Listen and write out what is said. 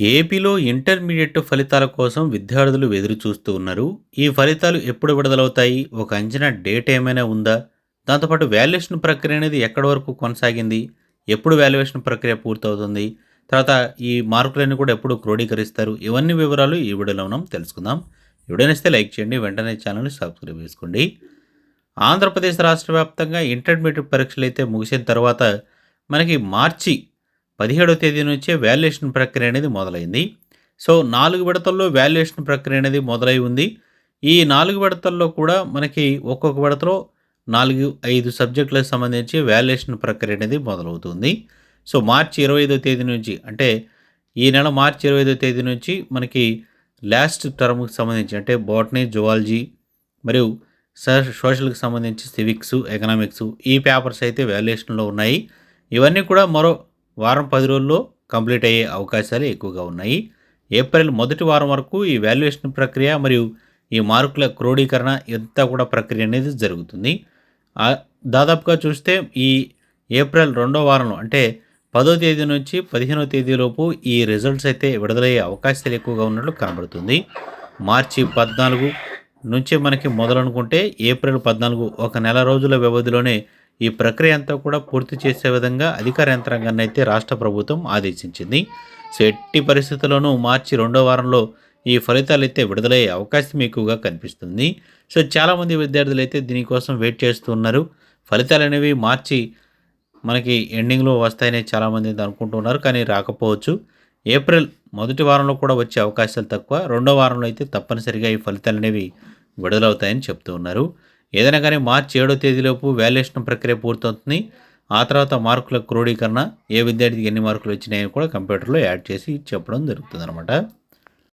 ఏపీలో ఇంటర్మీడియట్ ఫలితాల కోసం విద్యార్థులు ఎదురు చూస్తూ ఉన్నారు. ఈ ఫలితాలు ఎప్పుడు విడుదలవుతాయి? ఒక అంచనా డేట్ ఏమైనా ఉందా? దాంతోపాటు వాల్యుయేషన్ ప్రక్రియ అనేది ఎక్కడి వరకు కొనసాగింది? ఎప్పుడు వాల్యుయేషన్ ప్రక్రియ పూర్తవుతుంది? తర్వాత ఈ మార్కులన్నీ కూడా ఎప్పుడు క్రోడీకరిస్తారు? ఇవన్నీ వివరాలు ఈ వీడియోలో మనం తెలుసుకుందాం. వీడియోనిస్తే లైక్ చేయండి. వెంటనే ఛానల్ని సబ్స్క్రైబ్ చేసుకోండి. ఆంధ్రప్రదేశ్ రాష్ట్ర వ్యాప్తంగా ఇంటర్మీడియట్ పరీక్షలు అయితే ముగిసిన తర్వాత మనకి మార్చి పదిహేడవ తేదీ నుంచే వాల్యుయేషన్ ప్రక్రియ అనేది మొదలైంది. సో నాలుగు విడతల్లో వాల్యుయేషన్ ప్రక్రియ అనేది మొదలై ఉంది. ఈ నాలుగు విడతల్లో కూడా మనకి ఒక్కొక్క విడతలో నాలుగు ఐదు సబ్జెక్టులకు సంబంధించి వాల్యుయేషన్ ప్రక్రియ అనేది మొదలవుతుంది. సో మార్చి ఇరవై ఐదో తేదీ నుంచి అంటే ఈ నెల మార్చి ఇరవై ఐదో తేదీ నుంచి మనకి లాస్ట్ టర్మ్కి సంబంధించి అంటే బాటనీ జువాలజీ మరియు స- సోషల్కి సంబంధించి సివిక్స్ ఎకనామిక్స్ ఈ పేపర్స్ అయితే వాల్యుయేషన్లో ఉన్నాయి. ఇవన్నీ కూడా మరో వారం పది రోజుల్లో కంప్లీట్ అయ్యే అవకాశాలు ఎక్కువగా ఉన్నాయి. ఏప్రిల్ మొదటి వారం వరకు ఈ వాల్యుయేషన్ ప్రక్రియ మరియు ఈ మార్కుల క్రోడీకరణ ఎంత కూడా ప్రక్రియ అనేది జరుగుతుంది. దాదాపుగా చూస్తే ఈ ఏప్రిల్ రెండో వారంలో అంటే పదో తేదీ నుంచి పదిహేనో తేదీలోపు ఈ రిజల్ట్స్ అయితే విడుదలయ్యే అవకాశాలు ఎక్కువగా ఉన్నట్లు కనబడుతుంది. మార్చి పద్నాలుగు నుంచి మనకి మొదలనుకుంటే ఏప్రిల్ పద్నాలుగు ఒక నెల రోజుల వ్యవధిలోనే ఈ ప్రక్రియ అంతా కూడా పూర్తి చేసే విధంగా అధికార యంత్రాంగాన్ని అయితే రాష్ట్ర ప్రభుత్వం ఆదేశించింది. సో ఎట్టి పరిస్థితుల్లోనూ మార్చి రెండో వారంలో ఈ ఫలితాలు అయితే విడుదలయ్యే అవకాశం ఎక్కువగా కనిపిస్తుంది. సో చాలామంది విద్యార్థులు అయితే దీనికోసం వెయిట్ చేస్తూ ఉన్నారు. ఫలితాలు అనేవి మార్చి మనకి ఎండింగ్లో వస్తాయని చాలామంది అనుకుంటున్నారు కానీ రాకపోవచ్చు. ఏప్రిల్ మొదటి వారంలో కూడా వచ్చే అవకాశాలు తక్కువ. రెండో వారంలో అయితే తప్పనిసరిగా ఈ ఫలితాలు అనేవి విడుదలవుతాయని చెప్తూ ఉన్నారు. ఏదైనా కానీ మార్చి ఏడో తేదీలోపు వాల్యుయేషన్ ప్రక్రియ పూర్తవుతుంది. ఆ తర్వాత మార్కుల క్రోడీకరణ ఏ విద్యార్థికి ఎన్ని మార్కులు వచ్చినాయని కూడా కంప్యూటర్లో యాడ్ చేసి చెప్పడం జరుగుతుంది